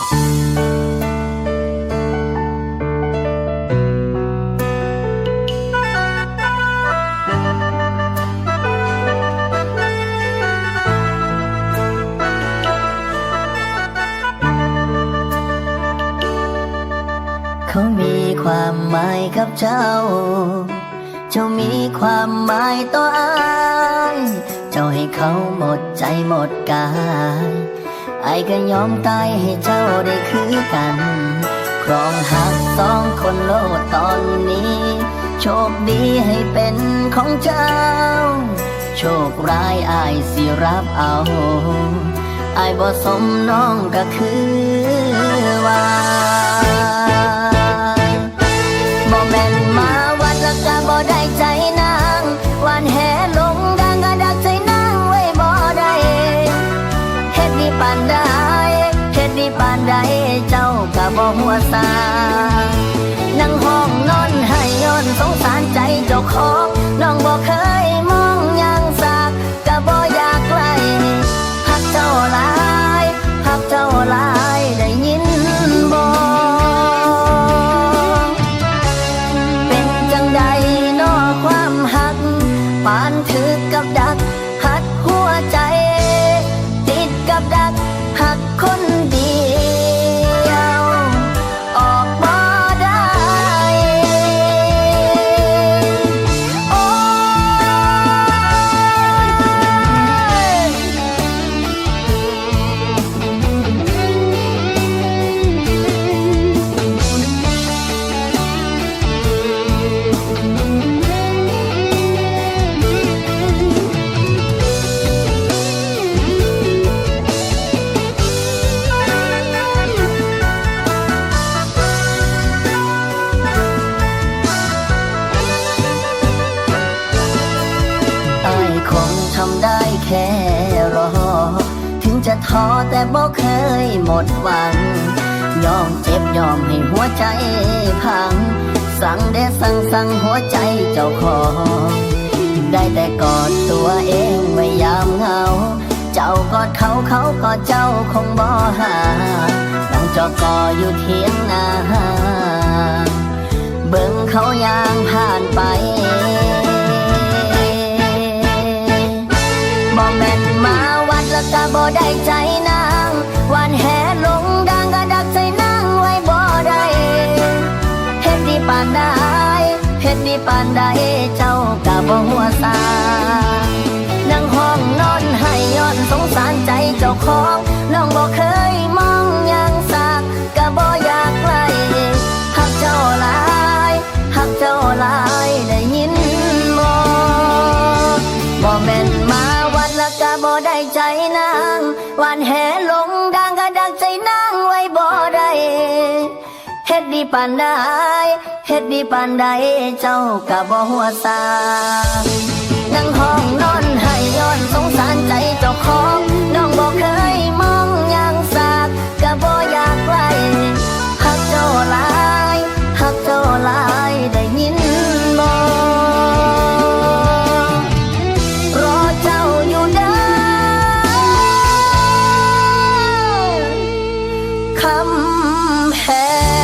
เขามีความหมายกับเจ้า เจ้ามีความหมายต่ออาย เจ้าให้เขาหมดใจหมดกาย ไอ้ก็ยอมตายให้เจ้าได้คือกัน ครองหักสองคนโลดตอนนี้ โชคดีให้เป็นของเจ้า โชคร้ายอายสิรับเอาไอ้บ่สมน้องก็คือว่า ปานใดเจ้าก็บ่หัวซานั่งห้องนอนให้ย้อนสงสารใจเจ้าของน้องบ่เคยมองยังสากก็บ่อยากไกลหักเจ้าหลายหักเจ้าหลายได้ยินบ่เป็นจังใดนอความหักปานถือกับดักหัดหัวใจ ติดกับดัก คงทำได้แค่รอ ถึงจะท้อแต่บ่เคยหมดหวัง ยอมเจ็บยอมให้หัวใจพัง สั่งได้สั่งสั่งหัวใจเจ้าของได้แต่กอดตัวเองไว้ยามเหงา เจ้ากอดเขาเขากอดเจ้าคงบ่หานั่งจอกออยู่เทียงนาเบิ่งเขายา แม่นมาวัดแล้วก็บ่ได้ใจนางวันแห่ลงดังก็ดักใจนางไว้บ่ได้เฮ็ดดีปานใดเฮ็ดดีปานใดเจ้าก็บ่หัวซานั่งห้องนอนให้ย้อนสงสารใจ แห่ลงดังกระดักใจนางไว้บ่ได้เฮ็ดดีปานใดเฮ็ดดีปานใดเจ้ากะบ่หัวซานั่งห้องนอนให้ย้อนสงสารใจเจ้าของำแหง